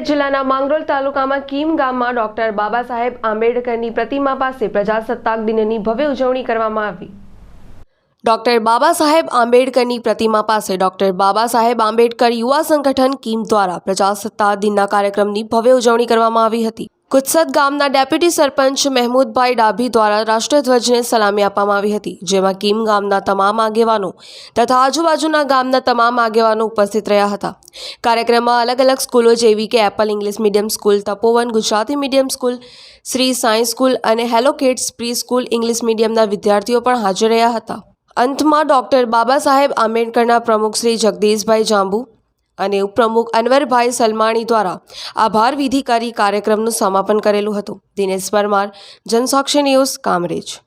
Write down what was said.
જિલ્લાના માંગરોળ તાલુકામાં કીમ ગામમાં ડોક્ટર બાબા સાહેબ આંબેડકરની પ્રતિમા પાસે પ્રજાસત્તાક દિનની ભવ્ય ઉજવણી કરવામાં આવી. ડોક્ટર બાબા સાહેબ આંબેડકરની પ્રતિમા પાસે ડોક્ટર બાબા સાહેબ આંબેડકર યુવા સંગઠન કીમ દ્વારા પ્રજાસત્તાક દિનના કાર્યક્રમની ભવ્ય ઉજવણી કરવામાં આવી હતી. કુત્સદ ગામના ડેપ્યુટી સરપંચ મહેમૂદભાઈ ડાભી દ્વારા રાષ્ટ્રધ્વજને સલામી આપવામાં આવી હતી, જેમાં કીમ ગામના તમામ આગેવાનો તથા આજુબાજુના ગામના તમામ આગેવાનો ઉપસ્થિત રહ્યા હતા. કાર્યક્રમમાં અલગ અલગ સ્કૂલો જેવી કે Apple English medium school Tapovan Gujarati medium school, Shri science school અને hello kids pre school English મીડિયમના વિદ્યાર્થીઓ પણ હાજર રહ્યા હતા. અંતમાં ડોક્ટર બાબા સાહેબ આંબેડકરના પ્રમુખ શ્રી જગદીશભાઈ જાંબુ અને ઉપપ્રમુખ અનવરભાઈ સલમાણી દ્વારા આભાર વિધિ કરી કાર્યક્રમનું સમાપન કરેલું હતું. દિનેશ પરમાર, જનસાક્ષી ન્યૂઝ, કામરેજ.